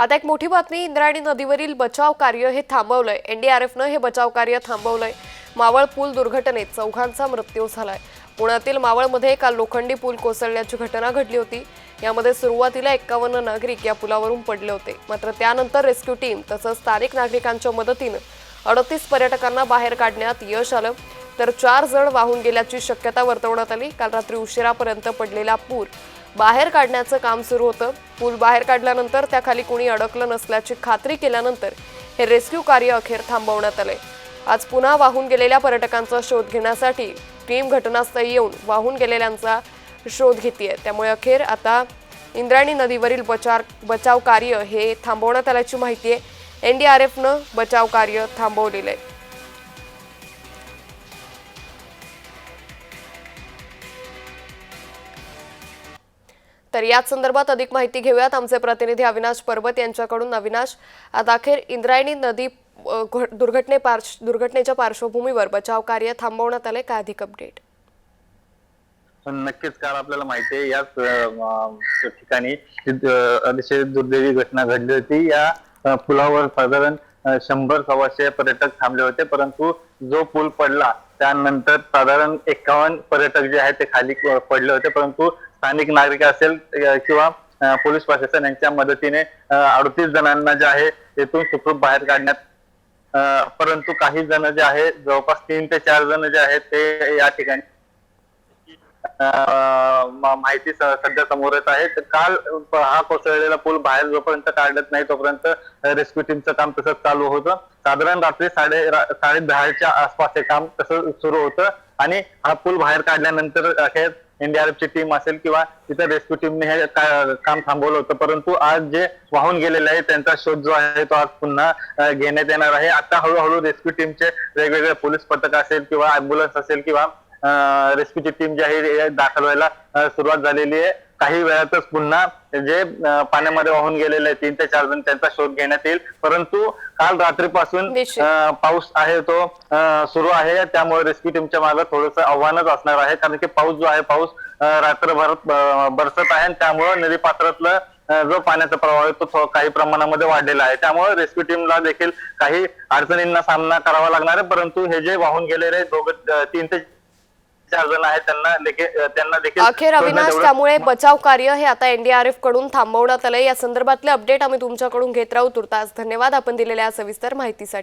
आता एक मोठी बातमी इंद्रायणी नदीवरील बचाव कार्य हे थांबवलंय. एनडीआरएफनं हे बचाव कार्य थांबवलंय. मावळ पूल दुर्घटनेत चौघांचा मृत्यू झालाय. पुण्यातील मावळमध्ये काल लोखंडी पूल कोसळण्याची घटना घडली होती. यामध्ये सुरुवातीला एक्कावन्न नागरिक या पुलावरून पडले होते. मात्र त्यानंतर रेस्क्यू टीम तसंच स्थानिक नागरिकांच्या मदतीनं अडतीस पर्यटकांना बाहेर काढण्यात यश आलं. तर चार जण वाहून गेल्याची शक्यता वर्तवण्यात आली. काल रात्री उशिरापर्यंत पडलेला पूर बाहेर काढण्याचं काम सुरू होतं. पूल बाहेर काढल्यानंतर त्याखाली कुणी अडकलं नसल्याची खात्री केल्यानंतर हे रेस्क्यू कार्य अखेर थांबवण्यात आले. आज पुन्हा वाहून गेलेल्या पर्यटकांचा शोध घेण्यासाठी टीम घटनास्थळी येऊन वाहून गेलेल्यांचा शोध घेतीये. त्यामुळे अखेर आता इंद्रायणी नदीवरील बचाव बचाव कार्य हे थांबवण्यात आल्याची माहिती आहे एन डी आर एफनं बचाव कार्य थांबवलेलं आहे तर याच संदर्भात अधिक माहिती घेऊयात. आमचे प्रतिनिधी अविनाश पर्वत यांच्याकडून. अविनाश आता अखेर इंद्रायणी नदी दुर्घटने पार्श दुर्घटनेच्या पार्श्वभूमीवर बचाव कार्य थांबवण्यात आले काय अधिक अपडेट नक्कीच काल आपल्याला माहिती आहे याच ठिकाणी अतिशय दुर्दैवी घटना घडली होती. या पुलावर साधारण शंभर सव्वाशे पर्यटक थांबले होते. परंतु जो पूल पडला त्यानंतर साधारण एकावन्न पर्यटक जे आहेत ते खाली पडले होते. परंतु स्थानिक नागरिक असेल किंवा पोलीस प्रशासन यांच्या मदतीने अडतीस जणांना जे आहे तेथून सुखरूप बाहेर काढण्यात परंतु काही जण जे आहे जवळपास तीन ते चार जण जे आहेत ते या ठिकाणी माहिती सध्या समोर येत आहे तर काल हा कोसळलेला पूल बाहेर जोपर्यंत काढत नाही तोपर्यंत रेस्क्यू टीमचं काम तसंच चालू होतं. साधारण रात्री साडे साडे दहाच्या आसपास हे काम तसं सुरू होतं. आणि हा पूल बाहेर काढल्यानंतर अखेर एनडीआरएफ ची टीम असेल किंवा इतर रेस्क्यू टीमने हे का- काम थांबवलं होतं. परंतु आज जे वाहून गेलेले आहे त्यांचा शोध जो आहे तो आज पुन्हा घेण्यात येणार आहे. आता हळूहळू रेस्क्यू टीमचे वेगवेगळे पोलीस पथक असेल किंवा अँब्युलन्स असेल किंवा रेस्क्यूची टीम जी आहे हे दाखल व्हायला सुरुवात झालेली आहे. काही वेळातच पुन्हा जे पाण्यामध्ये वाहून गेलेले तीन ते चार जण त्यांचा शोध घेण्यात येईल. परंतु काल रात्रीपासून पाऊस आहे तो सुरू आहे. त्यामुळे रेस्क्यू टीमच्या मागे थोडस आव्हानच असणार आहे. कारण की पाऊस जो आहे पाऊस रात्रभर बरसत आहे. त्यामुळे नदी पात्रातलं जो पाण्याचा प्रवाह आहे तो काही प्रमाणामध्ये वाढलेला आहे. त्यामुळे रेस्क्यू टीमला देखील काही अडचणींना सामना करावा लागणार आहे. परंतु हे जे वाहून गेलेले दोघं तीन ते चार जण आहेत त्यांना देखील त्यांना देखील अखेर अविनाश त्यामुळे बचाव कार्य हे आता एनडीआरएफकडून थांबवण्यात आलंय. या संदर्भातले अपडेट आम्ही तुमच्याकडून घेत राहू. तुर्तास धन्यवाद. आपण दिलेल्या सविस्तर माहितीसाठी.